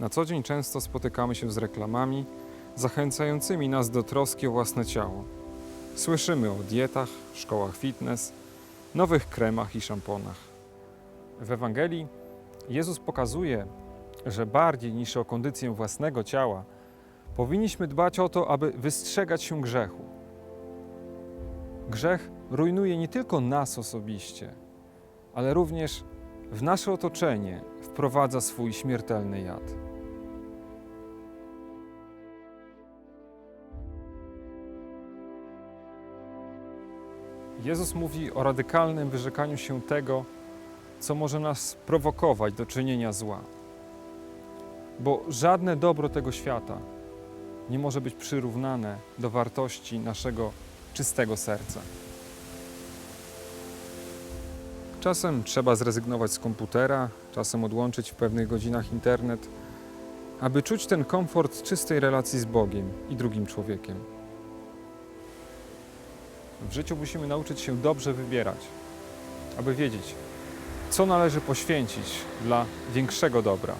Na co dzień często spotykamy się z reklamami zachęcającymi nas do troski o własne ciało. Słyszymy o dietach, szkołach fitness, nowych kremach i szamponach. W Ewangelii Jezus pokazuje, że bardziej niż o kondycję własnego ciała, powinniśmy dbać o to, aby wystrzegać się grzechu. Grzech rujnuje nie tylko nas osobiście, ale również w nasze otoczenie wprowadza swój śmiertelny jad. Jezus mówi o radykalnym wyrzekaniu się tego, co może nas prowokować do czynienia zła. Bo żadne dobro tego świata nie może być przyrównane do wartości naszego czystego serca. Czasem trzeba zrezygnować z komputera, czasem odłączyć w pewnych godzinach internet, aby czuć ten komfort czystej relacji z Bogiem i drugim człowiekiem. W życiu musimy nauczyć się dobrze wybierać, aby wiedzieć, co należy poświęcić dla większego dobra.